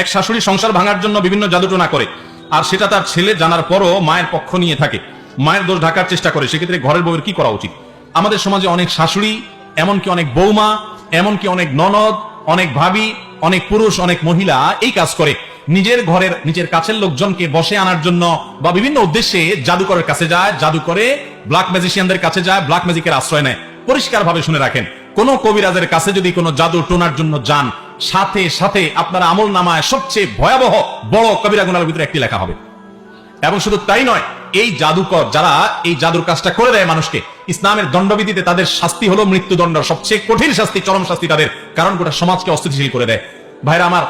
এক শাশুড়ি সংসার ভাঙার জন্য বিভিন্ন জাদুটোনা করে, আর সেটা তার ছেলে জানার পরও মায়ের পক্ষ নিয়ে থাকে। মায়ের দোষ ঢাকার চেষ্টা করে, সেক্ষেত্রে ঘরের বউয়ের কি করা উচিত? আমাদের সমাজে অনেক শাশুড়ি, এমনকি অনেক বৌমা এমনকি অনেক ননদ, অনেক ভাবি, অনেক পুরুষ, অনেক মহিলা এই কাজ করে। নিজের ঘরের, নিজের কাছের লোকজনকে বসে আনার জন্য বা বিভিন্ন উদ্দেশ্যে জাদুকরের কাছে যায়, জাদু করে ব্ল্যাক ম্যাজিশিয়ানদের কাছে যায় ব্ল্যাক ম্যাজিকের আশ্রয় নেয়। পরিষ্কার ভাবে শুনে রাখেন, কোন কবিরাজের কাছে যদি কোনো জাদু টোনার জন্য যান সাথে সাথে আপনার আমল নামায় সবচেয়ে ভয়াবহ বড় কবিরা গুনার ভিতরে একটি লেখা হবে। এবং শুধু তাই নয়, এই জাদুকর যারা এই জাদুর কাজটা করে দেয় মানুষকে, ইসলামের দণ্ডবিধিতে তাদের শাস্তি হলো মৃত্যুদণ্ড সবচেয়ে কঠিন শাস্তি, চরম শাস্তি তাদের, কারণ গোটা সমাজকে অস্থিতিশীল করে দেয়। ভাইরা আমার,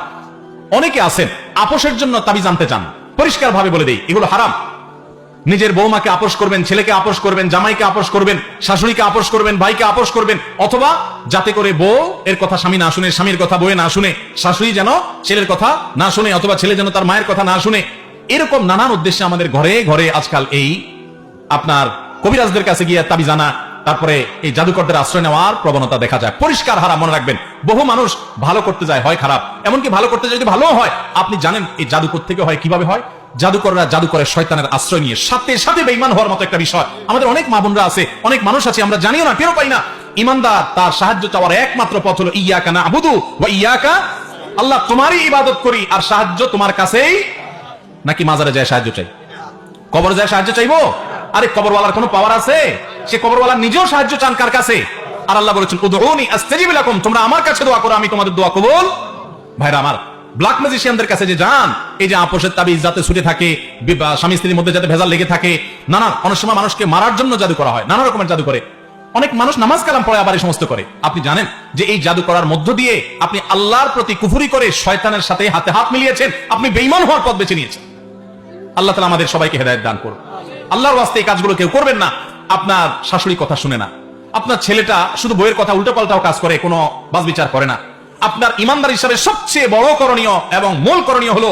অনেকে আছেন, আপোষের জন্য তাবি জানতে চান। পরিষ্কার ভাবে বলে দেই, এগুলো হারাম। নিজের বৌমাকে আপোষ করবেন, ছেলেকে আপোষ করবেন, জামাইকে আপোষ করবেন, শাশুড়িকে আপোষ করবেন, ভাইকে আপোষ করবেন, অথবা যাতে করে বউ এর কথা স্বামী না শুনে, স্বামীর কথা বউয়ে না শুনে, শাশুড়ি যেন ছেলের কথা না শুনে, অথবা ছেলে যেন তার মায়ের কথা না শুনে, এরকম নানান উদ্দেশ্যে আমাদের ঘরে ঘরে আজকাল এই আপনার কবিরাজদের কাছে গিয়ে তাবি জানা, তারপরে এই জাদুকরদের আশ্রয় নেওয়ার প্রবণতা দেখা যায়। পরিষ্কার হারা মনে রাখবেন। বহু মানুষ ভালো করতে যায় হয় খারাপ। এমনকি ভালো করতে যায় যদি ভালো হয়, আপনি জানেন এই জাদুকর থেকে হয়, কীভাবে হয়? জাদুকররা জাদুকরের শয়তানের আশ্রয় নিয়ে সাথে সাথে বেইমান হওয়ার মতো একটা বিষয়। আমাদের অনেক মা বোনরা আছে, অনেক মানুষ আছে, আমরা জানিও না, টেরও পাই না। ইমানদার, তার সাহায্য চাওয়ার একমাত্র পথ হলো ইয়াকা না আবুদু বা ইয়াকা আল্লাহ তোমারই ইবাদত করি, আর সাহায্য তোমার কাছেই নাকি মাজারে যায় সাহায্য চাই? কবর যায় সাহায্য চাইব? আরে, কবরওয়ালার কোনো পাওয়ার আছে? সে কবরওয়ালা নিজেও সাহায্য চান কার কাছে? আর আল্লাহ বলেছেন, উদউনি আস্তাজিব লাকুম তোমরা আমার কাছে দোয়া করো, আমি তোমাদের দোয়া কবুল। ভাইরা আমার ব্ল্যাক ম্যাজিশিয়ানদের কাছে যে যান, এই যে আপোষের তাবিজ যাতে ছুটে থাকে স্বামী স্ত্রীর মধ্যে যাতে ভেজাল লেগে থাকে, নানা, অনেক সময় মানুষকে মারার জন্য জাদু করা হয়, নানা রকমের জাদু করে। অনেক মানুষ নামাজ কালাম পড়ে, আবার এই সমস্ত করে। আপনি জানেন যে এই জাদু করার মধ্য দিয়ে আপনি আল্লাহর প্রতি কুফুরি করে শয়তানের সাথে হাতে হাত মিলিয়েছেন, আপনি বেইমান হওয়ার পথ বেছে নিয়েছেন। আল্লাহ তালা আমাদের সবাইকে হেদায়ত দান করুন। আল্লাহর ওয়াস্তে এই কাজগুলো কেউ করবেন না, আপনার শাশুড়ি কথা শুনে না। আপনার ছেলেটা শুধু বইয়ের কথা উল্টো পাল্টাও কাজ করে, কোনো বাস বিচার করে না। আপনার ইমানদার হিসাবে সবচেয়ে বড় করণীয় এবং মূল করণীয় হলো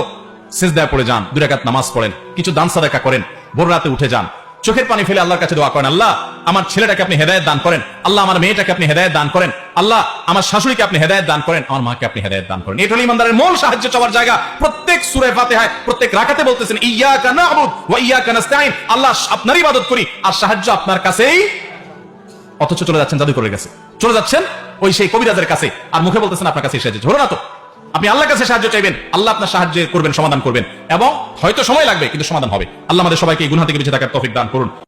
সেজদায় পড়ে যান দুরাকাত নামাজ পড়েন, কিছু দান সাদাকা করেন, ভোর রাতে উঠে যান। চোখের পানি ফেলে আল্লাহর কাছে দোয়া করেন, আল্লাহ, আমার ছেলেটাকে আপনি হেদায়ত দান করেন, আল্লাহ, আমার মেয়েটাকে আপনি হেদায়ত দান করেন, আল্লাহ, আমার শাশুড়িকে আপনি হেদায়ত দান করেন, আমার মাকে আপনি হেদায়ত দান করেন। এটা হলো ইমানদারের মূল সাহায্য চাওয়ার জায়গা। প্রত্যেক সূরা ফাতিহায়, প্রত্যেক রাকাতে বলতেছেন, ইয়াকা না'বুদ ওয়া ইয়াকা নাস্তাইন আল্লাহ, আপনারই ইবাদত করি, আর সাহায্য আপনার কাছেই, অথচ চলে যাচ্ছেন জাদুকরের কাছে চলে যাচ্ছেন ওই সেই কবিরাজের কাছে। আর মুখে বলতেছেন আপনার কাছে সাহায্য। হলো না তো। আপনি আল্লাহর কাছে সাহায্য চাইবেন। আল্লাহ আপনার সাহায্য করবেন, সমাধান করবেন। এবং হয়তো সময় লাগবে, কিন্তু সমাধান হবে। আল্লাহ আমাদের সবাইকে এই গুণা থেকে বেঁচে থাকার তফিক দান করুন।